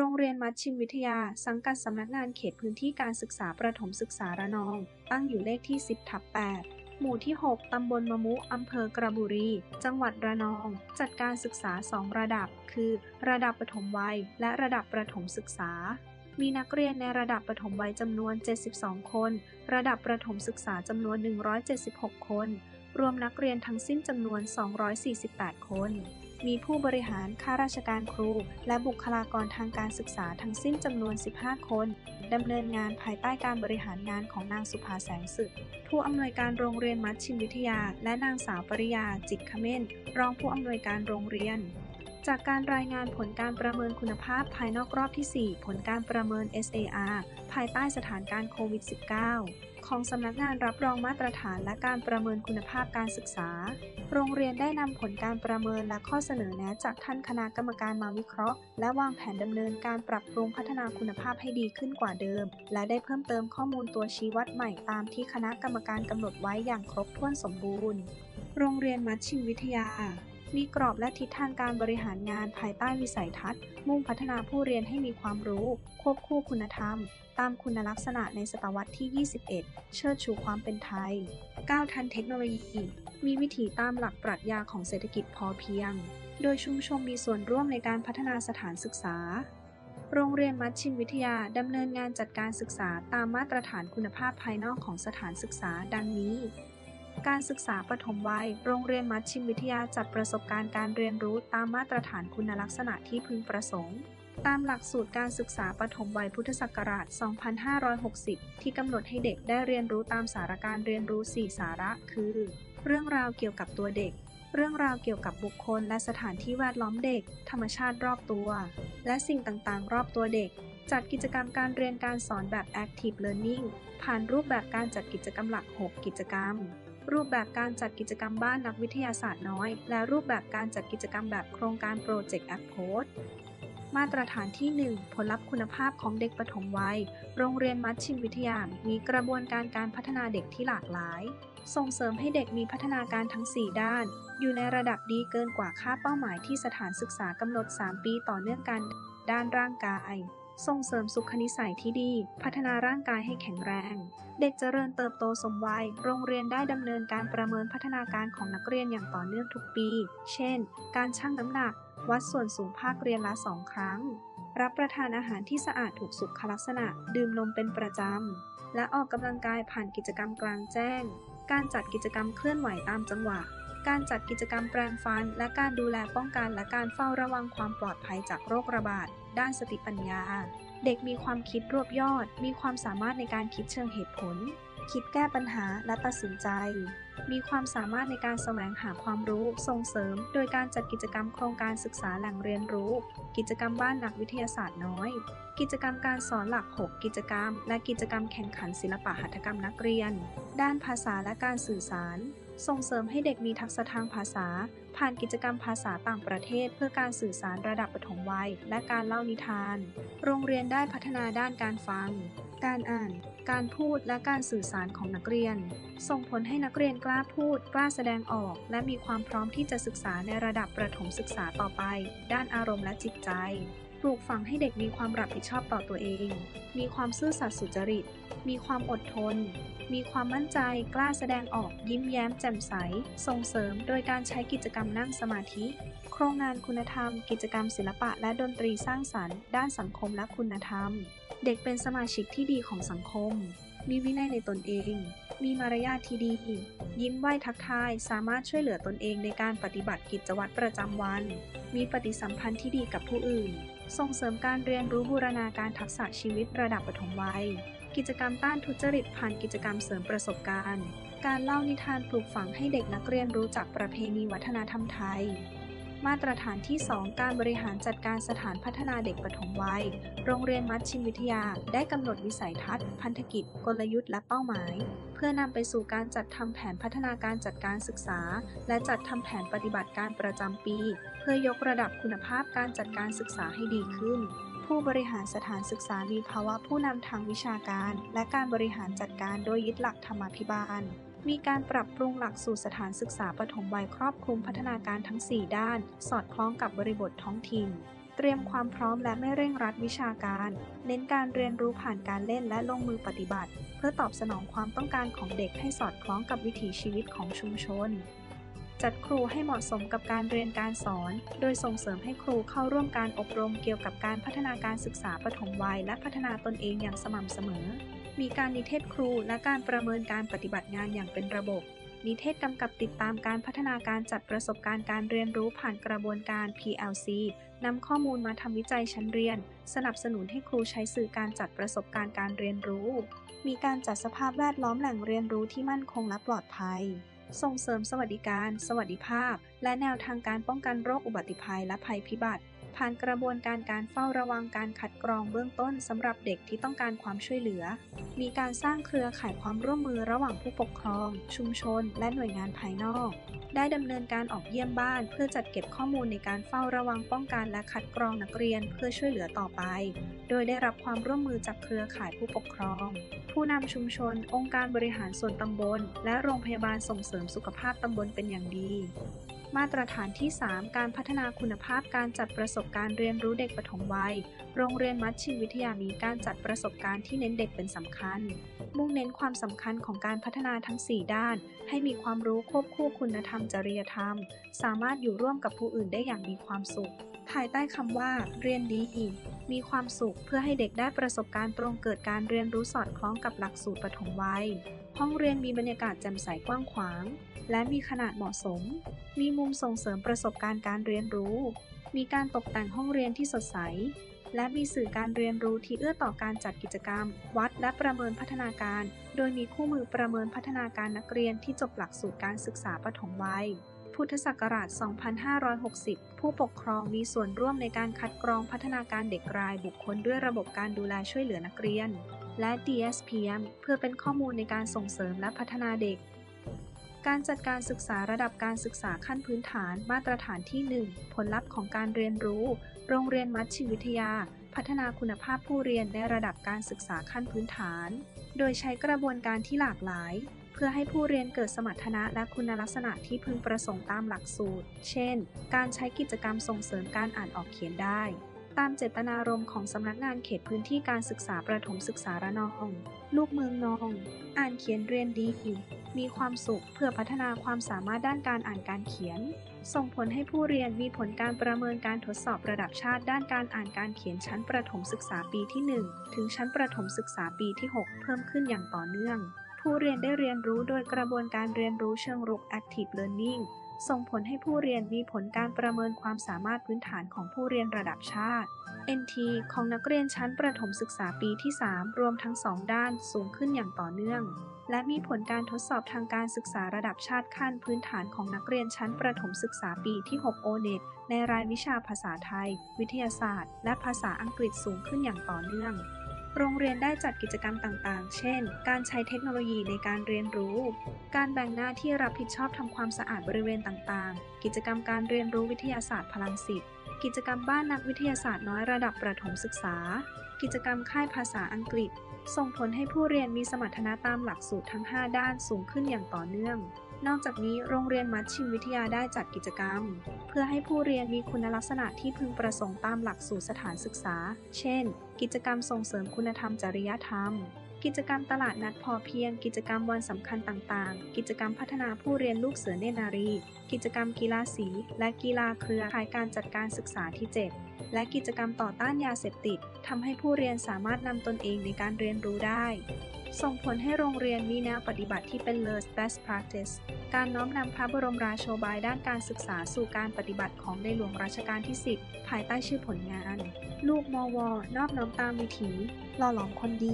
โรงเรียนมัชชิมวิทยา สังกัดสำนักงานเขตพื้นที่การศึกษาประถมศึกษาระนอง ตั้งอยู่เลขที่ 10ทับ8หมู่ที่ 6 ตำบลมะมุ อำเภอกระบุรี จังหวัดระนอง จัดการศึกษา 2 ระดับ คือ ระดับประถมวัย และระดับประถมศึกษา มีนักเรียนในระดับประถมวัยจำนวน 72 คน ระดับประถมศึกษาจำนวน 176 คน รวมนักเรียนทั้งสิ้นจำนวน 248 คน มีผู้บริหารข้าราชการครู และบุคลากรทางการศึกษาทั้งสิ้นจำนวน 15 คนดำเนินงานภายใต้การบริหารงานของนางสุภาแสงสึก ผู้อำนวยการโรงเรียนมัชชิมวิทยา และนางสาวปริยา จิตรเขม้นรองผู้อำนวยการโรงเรียนจากการรายงานผลการประเมินคุณภาพภายนอกรอบที่ 4 ผลการประเมิน SAR ภายใต้สถานการณ์โควิด -19 ของสำนักงานรับรองมาตรฐานและการประเมินคุณภาพการศึกษา โรงเรียนได้นำผลการประเมินและข้อเสนอแนะจากท่านคณะกรรมการมาวิเคราะห์ และวางแผนดำเนินการปรับปรุงพัฒนาคุณภาพให้ดีขึ้นกว่าเดิม และได้เพิ่มเติมข้อมูลตัวชี้วัดใหม่ตามที่คณะกรรมการกำหนดไว้อย่างครบถ้วนสมบูรณ์ โรงเรียนมัชชิมวิทยา มีกรอบและทิศทางการบริหารงานภายใต้วิสัยทัศน์ มุ่งพัฒนาผู้เรียนให้มีความรู้ ควบคู่คุณธรรม ตามคุณลักษณะในศตวรรษที่ 21 เชิดชูความเป็นไทย ก้าวทันเทคโนโลยี มีวิถีตามหลักปรัชญาของเศรษฐกิจพอเพียง โดยชุมชนมีส่วนร่วมในการพัฒนาสถานศึกษา โรงเรียนมัชชิมวิทยาดำเนินงานจัดการศึกษาตามมาตรฐานคุณภาพภายนอกของสถานศึกษา ดังนี้ การศึกษาปฐมวัย โรงเรียนมัชชิมวิทยาจัดประสบการณ์การเรียนรู้ตามมาตรฐานคุณลักษณะที่พึงประสงค์ ตามหลักสูตรการศึกษาปฐมวัยพุทธศักราช 2560 ที่กำหนดให้เด็กได้เรียนรู้ตามสาระการเรียนรู้ 4 สาระ คือ เรื่องราวเกี่ยวกับตัวเด็ก เรื่องราวเกี่ยวกับบุคคลและสถานที่แวดล้อมเด็ก ธรรมชาติรอบตัว และสิ่งต่างๆ รอบตัวเด็กจัดกิจกรรมการเรียนการสอนแบบ Active Learning ผ่านรูปแบบการจัดกิจกรรมหลัก 6 กิจกรรม รูปแบบการจัดกิจกรรมบ้านนักวิทยาศาสตร์น้อย และรูปแบบการจัดกิจกรรมแบบโครงการ Project Approach มาตรฐานที่ 1 ผลลัพธ์คุณภาพของเด็กปฐมวัย โรงเรียนมัชชิมวิทยา มีกระบวนการการพัฒนาเด็กที่หลากหลาย ส่งเสริมให้เด็กมีพัฒนาการทั้ง 4 ด้าน อยู่ในระดับดีเกินกว่าค่าเป้าหมายที่สถานศึกษากำหนด 3 ปีต่อเนื่องกัน ด้านร่างกาย ส่งเสริมสุขนิสัยที่ดี พัฒนาร่างกายให้แข็งแรง เด็กเจริญเติบโตสมวัย โรงเรียนได้ดำเนินการประเมินพัฒนาการของนักเรียนอย่างต่อเนื่องทุกปี เช่น การชั่งน้ำหนัก วัดส่วนสูงภาคเรียนละ2ครั้ง รับประทานอาหารที่สะอาดถูกสุขลักษณะ ดื่มนมเป็นประจำ และออกกำลังกายผ่านกิจกรรมกลางแจ้ง การจัดกิจกรรมเคลื่อนไหวตามจังหวะ การจัดกิจกรรมแปรงฟัน และการดูแลป้องกันและการเฝ้าระวังความปลอดภัยจากโรคระบาด ด้านสติปัญญา เด็กมีความคิดรวบยอด มีความสามารถในการคิดเชิงเหตุผล คิดแก้ปัญหาและตัดสินใจ มีความสามารถในการแสวงหาความรู้ส่งเสริม โดยการจัดกิจกรรมโครงการศึกษาแหล่งเรียนรู้ กิจกรรมบ้านนักวิทยาศาสตร์น้อย กิจกรรมการสอนหลัก 6 กิจกรรม และกิจกรรมแข่งขันศิลปะหัตถกรรมนักเรียน ด้านภาษาและการสื่อสาร ส่งเสริมให้เด็กมีทักษะทางภาษา ผ่านกิจกรรมภาษาต่างประเทศ เพื่อการสื่อสารระดับปฐมวัย และการเล่านิทาน โรงเรียนได้พัฒนาด้านการฟัง การอ่าน การพูดและการสื่อสารของนักเรียน ส่งผลให้นักเรียนกล้าพูด กล้าแสดงออก และมีความพร้อมที่จะศึกษาในระดับประถมศึกษาต่อไป ด้านอารมณ์และจิตใจ ปลูกฝังให้เด็กมีความรับผิดชอบต่อตัวเอง มีความซื่อสัตย์สุจริต มีความอดทน มีความมั่นใจ กล้าแสดงออก ยิ้มแย้มแจ่มใส ส่งเสริม โดยการใช้กิจกรรมนั่งสมาธิ โครงงานคุณธรรม กิจกรรมศิลปะและดนตรีสร้างสรรค์ ด้านสังคมและคุณธรรม เด็กเป็นสมาชิกที่ดีของสังคม มีวินัยในตนเอง มีมารยาทที่ดี ยิ้มไหว้ทักทาย สามารถช่วยเหลือตนเองในการปฏิบัติกิจวัตรประจำวัน มีปฏิสัมพันธ์ที่ดีกับผู้อื่น ส่งเสริมการเรียนรู้บูรณาการทักษะชีวิตระดับปฐมวัย กิจกรรมต้านทุจริตผ่านกิจกรรมเสริมประสบการณ์ การเล่านิทานปลูกฝังให้เด็กนักเรียนรู้จักประเพณีวัฒนธรรมไทย มาตรฐานที่ 2 การบริหารจัดการสถานพัฒนาเด็กปฐมวัย โรงเรียนมัชชิมวิทยา ได้กำหนดวิสัยทัศน์ พันธกิจ กลยุทธ์และเป้าหมาย เพื่อนำไปสู่การจัดทำแผนพัฒนาการจัดการศึกษา และจัดทำแผนปฏิบัติการประจำปี เพื่อยกระดับคุณภาพการจัดการศึกษาให้ดีขึ้น ผู้บริหารสถานศึกษามีภาวะผู้นำทางวิชาการ และการบริหารจัดการโดยยึดหลักธรรมาภิบาล มีการปรับปรุงหลักสูตรสถานศึกษาปฐมวัยครอบคลุมพัฒนาการทั้ง 4 ด้าน สอดคล้องกับบริบทท้องถิ่น เตรียมความพร้อมและไม่เร่งรัดวิชาการ เน้นการเรียนรู้ผ่านการเล่นและลงมือปฏิบัติ เพื่อตอบสนองความต้องการของเด็กให้สอดคล้องกับวิถีชีวิตของชุมชนจัดครูให้เหมาะสมกับการเรียนการสอน โดยส่งเสริมให้ครูเข้าร่วมการอบรมเกี่ยวกับการพัฒนาการศึกษาปฐมวัย และพัฒนาตนเองอย่างสม่ำเสมอ มีการนิเทศครูและการประเมินการปฏิบัติงานอย่างเป็นระบบ นิเทศกำกับติดตามการพัฒนาการจัดประสบการณ์การเรียนรู้ผ่านกระบวนการ PLC นำข้อมูลมาทำวิจัยชั้นเรียน สนับสนุนให้ครูใช้สื่อการจัดประสบการณ์การเรียนรู้ มีการจัดสภาพแวดล้อมแหล่งเรียนรู้ที่มั่นคงและปลอดภัย ส่งเสริมสวัสดิการ สวัสดิภาพ และแนวทางการป้องกันโรคอุบัติภัยและภัยพิบัติ ผ่านกระบวนการการเฝ้าระวังการคัดกรองเบื้องต้นสำหรับเด็กที่ต้องการความช่วยเหลือ มีการสร้างเครือข่ายความร่วมมือระหว่างผู้ปกครอง ชุมชน และหน่วยงานภายนอก ได้ดำเนินการออกเยี่ยมบ้าน เพื่อจัดเก็บข้อมูลในการเฝ้าระวังป้องกันและคัดกรองนักเรียนเพื่อช่วยเหลือต่อไป โดยได้รับความร่วมมือจากเครือข่ายผู้ปกครอง ผู้นำชุมชน องค์การบริหารส่วนตำบล และโรงพยาบาลส่งเสริมสุขภาพตำบลเป็นอย่างดี มาตรฐานที่ 3 การพัฒนาคุณภาพการจัดประสบการณ์เรียนรู้เด็กปฐมวัย โรงเรียนมัชชิมวิทยามีการจัดประสบการณ์ที่เน้นเด็กเป็นสำคัญ มุ่งเน้นความสำคัญของการพัฒนาทั้ง 4 ด้าน ให้มีความรู้ควบคู่คุณธรรมจริยธรรม สามารถอยู่ร่วมกับผู้อื่นได้อย่างมีความสุข ภายใต้คำว่า เรียนดีอีก มีความสุขเพื่อให้เด็กได้ประสบการณ์ตรงเกิดการเรียนรู้สอดคล้องกับหลักสูตรปฐมวัย ห้องเรียนมีบรรยากาศแจ่มใสกว้างขวาง และมีขนาดเหมาะสม มีมุมส่งเสริมประสบการณ์การเรียนรู้ มีการตกแต่งห้องเรียนที่สดใส และมีสื่อการเรียนรู้ที่เอื้อต่อการจัดกิจกรรม วัดและประเมินพัฒนาการ โดยมีคู่มือประเมินพัฒนาการนักเรียนที่จบหลักสูตรการศึกษาปฐมวัย พุทธศักราช 2560 ผู้ปกครองมีส่วนร่วมในการคัดกรองพัฒนาการเด็กรายบุคคลด้วยระบบการดูแลช่วยเหลือนักเรียน และ DSPM เพื่อเป็นข้อมูลในการส่งเสริมและพัฒนาเด็ก การจัดการศึกษาระดับการศึกษาขั้นพื้นฐานมาตรฐานที่ 1 ผลลัพธ์ของการเรียนรู้ โรงเรียนมัชชิวิทยา พัฒนาคุณภาพผู้เรียนในระดับการศึกษาขั้นพื้นฐาน โดยใช้กระบวนการที่หลากหลาย เพื่อให้ผู้เรียนเกิดสมรรถนะและคุณลักษณะที่พึงประสงค์ตามหลักสูตร เช่น การใช้กิจกรรมส่งเสริมการอ่านออกเขียนได้ ตามเจตนารมณ์ของสำนักงานเขตพื้นที่การศึกษาประถมศึกษาระนอง ลูกเมืองนอง อ่านเขียนเรียนดี มีความสุขเพื่อพัฒนาความสามารถด้านการอ่านการเขียน ส่งผลให้ผู้เรียนมีผลการประเมินการทดสอบระดับชาติด้านการอ่านการเขียนชั้นประถมศึกษาปีที่ 1 ถึงชั้นประถมศึกษาปีที่ 6 เพิ่มขึ้นอย่างต่อเนื่อง ผู้เรียนได้เรียนรู้โดยกระบวนการเรียนรู้เชิงรุก active learning ส่งผลให้ผู้เรียนมีผลการประเมินความสามารถพื้นฐานของผู้เรียนระดับชาติ NT ของนักเรียนชั้นประถมศึกษาปีที่ 3 รวมทั้ง 2 ด้านสูงขึ้นอย่างต่อเนื่อง และมีผลการทดสอบทางการศึกษาระดับชาติขั้นพื้นฐานของนักเรียนชั้นประถมศึกษาปีที่6 o n e t ในรายวิชาภาษาไทย วิทยาศาสตร์ และภาษาอังกฤษสูงขึ้นอย่างต่อเนื่อง โรงเรียนได้จัดกิจกรรมต่าง ๆ เช่น การใช้เทคโนโลยีในการเรียนรู้ การแบ่งหน้าที่รับผิดชอบทำความสะอาดบริเวณต่าง ๆ กิจกรรมการเรียนรู้วิทยาศาสตร์พลังสิทธิ์กิจกรรมบ้านนักวิทยาศาสตร์น้อยระดับประถมศึกษา กิจกรรมค่ายภาษาอังกฤษ ส่งผลให้ผู้เรียนมีสมรรถนะตามหลักสูตรทั้ง 5 ด้านสูงขึ้นอย่างต่อเนื่อง นอกจากนี้โรงเรียนมัชชิมวิทยาได้จัดกิจกรรม เพื่อให้ผู้เรียนมีคุณลักษณะที่พึงประสงค์ตามหลักสูตรสถานศึกษา เช่น กิจกรรมส่งเสริมคุณธรรมจริยธรรม กิจกรรมตลาดนัดพอเพียง กิจกรรมวันสำคัญต่างๆ กิจกรรมพัฒนาผู้เรียนลูกเสือเนตรนารี กิจกรรมกีฬาสี และกีฬาเครือข่ายการจัดการศึกษาที่ 7 และกิจกรรมต่อต้านยาเสพติดทำให้ผู้เรียนสามารถนำตนเองในการเรียนรู้ได้ ส่งผลให้โรงเรียนมีแนวปฏิบัติที่เป็น LEARN Best Practice การน้อมนำพระบรมราโชบายด้านการศึกษาสู่การปฏิบัติของในหลวงรัชกาลที่ 10 ภายใต้ชื่อผลงาน ลูกมวนอบน้อมตามวิถีหล่อหลอมคนดี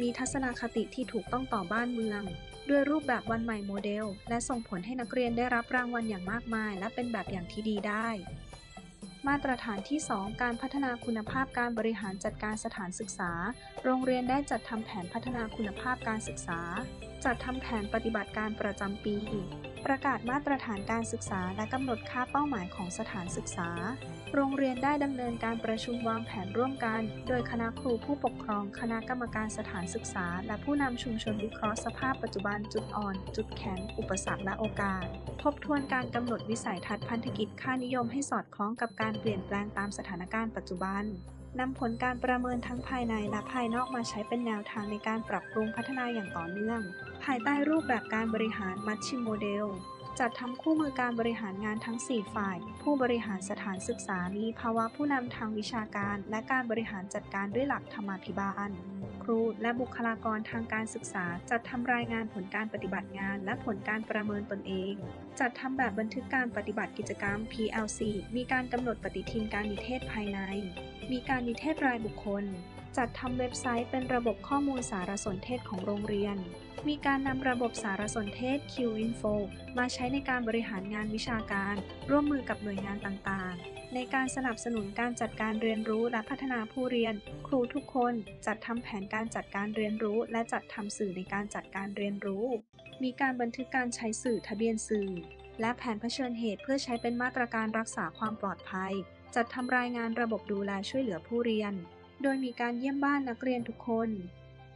มีทัศนคติที่ถูกต้องต่อบ้านเมือง ด้วยรูปแบบวันใหม่โมเดล และส่งผลให้นักเรียนได้รับรางวัลอย่างมากมาย และเป็นแบบอย่างที่ดีได้ มาตรฐานที่ 2 การพัฒนาคุณภาพการบริหารจัดการสถานศึกษา โรงเรียนได้จัดทำแผนพัฒนาคุณภาพการศึกษา จัดทำแผนปฏิบัติการประจำปี ประกาศมาตรฐานการศึกษาและกำหนดค่าเป้าหมายของสถานศึกษา โรงเรียนได้ดำเนินการประชุมวางแผนร่วมกัน โดยคณะครูผู้ปกครอง คณะกรรมการสถานศึกษา และผู้นำชุมชนวิเคราะห์สภาพปัจจุบันจุดอ่อน จุดแข็ง อุปสรรคและโอกาส ทบทวนการกำหนดวิสัยทัศน์พันธกิจค่านิยมให้สอดคล้องกับการเปลี่ยนแปลงตามสถานการณ์ปัจจุบันนำผลการประเมินทั้งภายในและภายนอกมาใช้เป็นแนวทางในการปรับปรุงพัฒนาอย่างต่อเนื่อง ภายใต้รูปแบบการบริหารมัชชิมโมเดล จัดทำคู่มือการบริหารงานทั้ง 4 ฝ่าย ผู้บริหารสถานศึกษามีภาวะผู้นำทางวิชาการ และการบริหารจัดการด้วยหลักธรรมาภิบาล ครูและบุคลากรทางการศึกษา จัดทำรายงานผลการปฏิบัติงาน และผลการประเมินตนเอง จัดทำแบบบันทึกการปฏิบัติกิจกรรม PLC มีการกำหนดปฏิทินการนิเทศภายใน มีการนิเทศรายบุคคล จัดทำเว็บไซต์เป็นระบบข้อมูลสารสนเทศของโรงเรียน มีการนำระบบสารสนเทศ QInfo มาใช้ในการบริหารงานวิชาการ ร่วมมือกับหน่วยงานต่างๆ ในการสนับสนุนการจัดการเรียนรู้และพัฒนาผู้เรียน ครูทุกคนจัดทำแผนการจัดการเรียนรู้ และจัดทำสื่อในการจัดการเรียนรู้ มีการบันทึกการใช้สื่อทะเบียนสื่อ และแผนเผชิญเหตุเพื่อใช้เป็นมาตรการรักษาความปลอดภัย จัดทำรายงานระบบดูแลช่วยเหลือผู้เรียน โดยมีการเยี่ยมบ้านนักเรียนทุกคน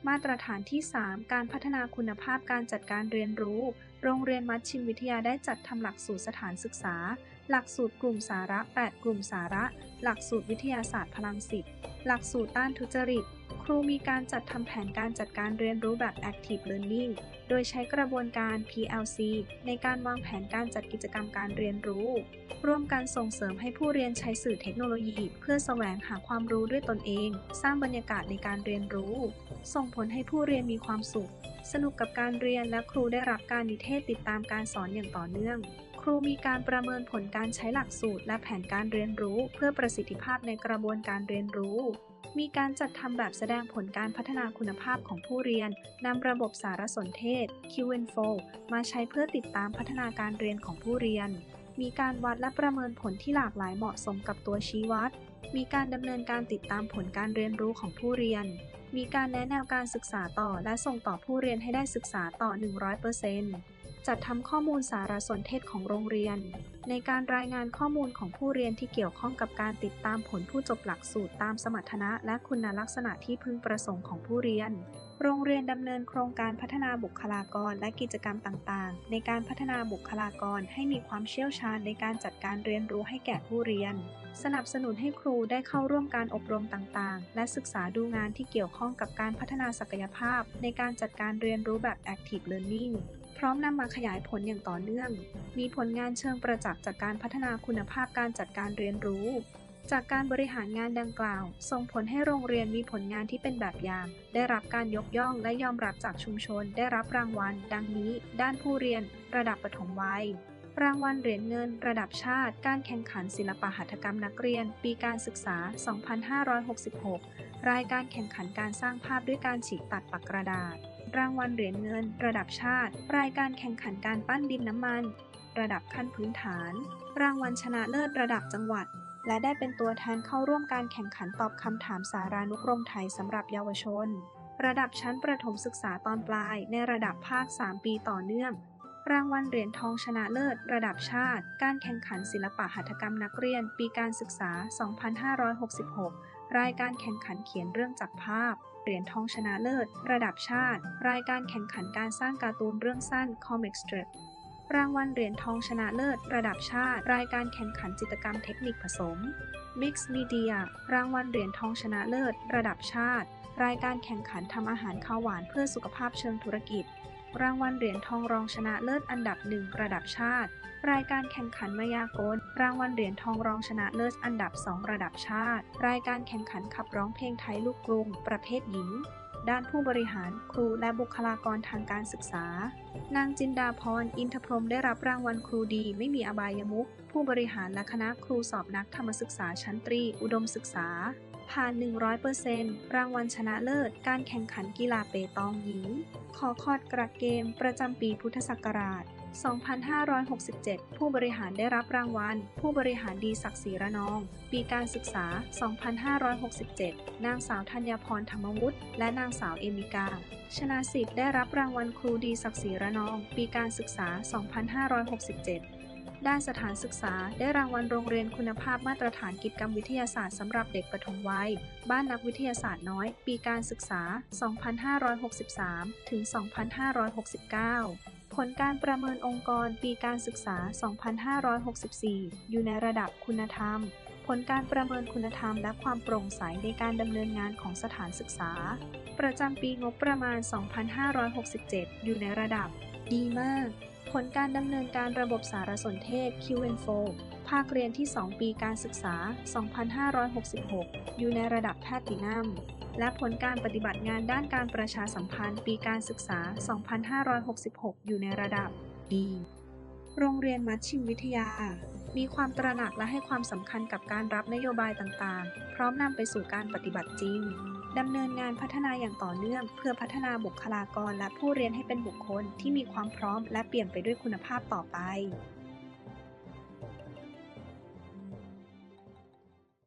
มาตรฐานที่ 3 การพัฒนาคุณภาพการจัดการเรียนรู้ โรงเรียนมัชชิมวิทยาได้จัดทำหลักสูตรสถานศึกษา หลักสูตรกลุ่มสาระ 8 กลุ่มสาระ หลักสูตรวิทยาศาสตร์พลังสิทธิ์หลักสูตรต้านทุจริต ครูมีการจัดทำแผนการจัดการเรียนรู้แบบ Active Learning โดยใช้กระบวนการ PLC ในการวางแผนการจัดกิจกรรมการเรียนรู้ ร่วมกันส่งเสริมให้ผู้เรียนใช้สื่อเทคโนโลยี เพื่อแสวงหาความรู้ด้วยตนเอง สร้างบรรยากาศในการเรียนรู้ ส่งผลให้ผู้เรียนมีความสุข สนุกกับการเรียนและครูได้รับการนิเทศติดตามการสอนอย่างต่อเนื่อง ครูมีการประเมินผลการใช้หลักสูตร และแผนการเรียนรู้ เพื่อประสิทธิภาพในกระบวนการเรียนรู้ มีการจัดทำแบบแสดงผลการพัฒนาคุณภาพของผู้เรียนนำระบบสารสนเทศ Q-Info มาใช้เพื่อติดตามพัฒนาการเรียนของผู้เรียน มีการวัดและประเมินผลที่หลากหลายเหมาะสมกับตัวชี้วัด มีการดำเนินการติดตามผลการเรียนรู้ของผู้เรียน มีการแนะแนวการศึกษาต่อและส่งต่อผู้เรียนให้ได้ศึกษาต่อ 100%จัดทำข้อมูลสารสนเทศของโรงเรียน ในการรายงานข้อมูลของผู้เรียนที่เกี่ยวข้องกับการติดตามผลผู้จบหลักสูตรตามสมรรถนะและคุณลักษณะที่พึงประสงค์ของผู้เรียน โรงเรียนดำเนินโครงการพัฒนาบุคลากรและกิจกรรมต่างๆ ในการพัฒนาบุคลากรให้มีความเชี่ยวชาญในการจัดการเรียนรู้ให้แก่ผู้เรียน สนับสนุนให้ครูได้เข้าร่วมการอบรมต่างๆ และศึกษาดูงานที่เกี่ยวข้องกับการพัฒนาศักยภาพ ในการจัดการเรียนรู้แบบ Active Learning พร้อมนำมาขยายผลอย่างต่อเนื่อง มีผลงานเชิงประจักษ์จากการพัฒนาคุณภาพการจัดการเรียนรู้ จากการบริหารงานดังกล่าว ส่งผลให้โรงเรียนมีผลงานที่เป็นแบบอย่าง ได้รับการยกย่องและยอมรับจากชุมชน ได้รับรางวัล ดังนี้ ด้านผู้เรียน ระดับปฐมวัยรางวัลเหรียญเงิน ระดับชาติ การแข่งขันศิลปหัตถกรรมนักเรียน ปีการศึกษา 2566 รายการแข่งขันการสร้างภาพด้วยการฉีกตัดปากกระดาษ รางวัลเหรียญเงิน ระดับชาติ รายการแข่งขันการปั้นดินน้ำมัน ระดับขั้นพื้นฐาน รางวัลชนะเลิศระดับจังหวัด และได้เป็นตัวแทนเข้าร่วมการแข่งขันตอบคำถามสารานุกรมไทยสำหรับเยาวชน ระดับชั้นประถมศึกษาตอนปลาย ในระดับภาค 3 ปีต่อเนื่อง รางวัลเหรียญทองชนะเลิศ ระดับชาติ การแข่งขันศิลปะหัตถกรรมนักเรียน ปีการศึกษา 2566 รายการแข่งขันเขียนเรื่องจากภาพ เหรียญทองชนะเลิศ ระดับชาติ รายการแข่งขันการสร้างการ์ตูนเรื่องสั้น Comic Strip รางวัลเหรียญทองชนะเลิศ ระดับชาติ รายการแข่งขันจิตกรรมเทคนิคผสม Mix Media รางวัลเหรียญทองชนะเลิศ ระดับชาติ รายการแข่งขันทำอาหารข้าวหวานเพื่อสุขภาพเชิงธุรกิจ รางวัลเหรียญทองรองชนะเลิศอันดับหนึ่งระดับชาติ รายการแข่งขันมายากล รางวัลเหรียญทองรองชนะเลิศอันดับ 2 ระดับชาติ รายการแข่งขันขับร้องเพลงไทยลูกกรุง ประเภทหญิง ด้านผู้บริหารครูและบุคลากรทางการศึกษา นางจินดาพร อินทพรมได้รับรางวัลครูดีไม่มีอบายมุขผู้บริหารและคณะครูสอบนักธรรมศึกษาชั้นตรี อุดมศึกษา ผ่าน 100%รางวัลชนะเลิศ การแข่งขันกีฬาเปตองหญิง ขอคอดกระเกม ประจำปีพุทธศักราช 2567 ผู้บริหารได้รับรางวัล ผู้บริหารดีศักดิ์ศรีระนอง ปีการศึกษา 2567 นางสาวธัญพรธรรมวุฒิและนางสาวเอมิกา ชนะสิทธิ์ได้รับรางวัลครูดีศักดิ์ศรีระนอง ปีการศึกษา 2567ด้านสถานศึกษาได้รางวัลโรงเรียนคุณภาพมาตรฐานกิจกรรมวิทยาศาสตร์สำหรับเด็กปฐมวัย บ้านนักวิทยาศาสตร์น้อย ปีการศึกษา 2563 ถึง 2569 ผลการประเมินองค์กรปีการศึกษา 2564 อยู่ในระดับคุณธรรม ผลการประเมินคุณธรรมและความโปร่งใสในการดำเนินงานของสถานศึกษา ประจำปีงบประมาณ 2567 อยู่ในระดับ ดีมาก ผลการดำเนินการระบบสารสนเทศ Q&A ภาคเรียนที่ 2 ปีการศึกษา 2566 อยู่ในระดับแพทตินัม และผลการปฏิบัติงานด้านการประชาสัมพันธ์ปีการศึกษา 2566 อยู่ในระดับดีโรงเรียนมัชชิมวิทยา มีความตระหนักและให้ความสำคัญกับการรับนโยบายต่างๆ พร้อมนำไปสู่การปฏิบัติจริงดำเนินงานพัฒนาอย่างต่อเนื่อง เพื่อพัฒนาบุคลากรและผู้เรียนให้เป็นบุคคลที่มีความพร้อมและเปลี่ยนไปด้วยคุณภาพต่อไป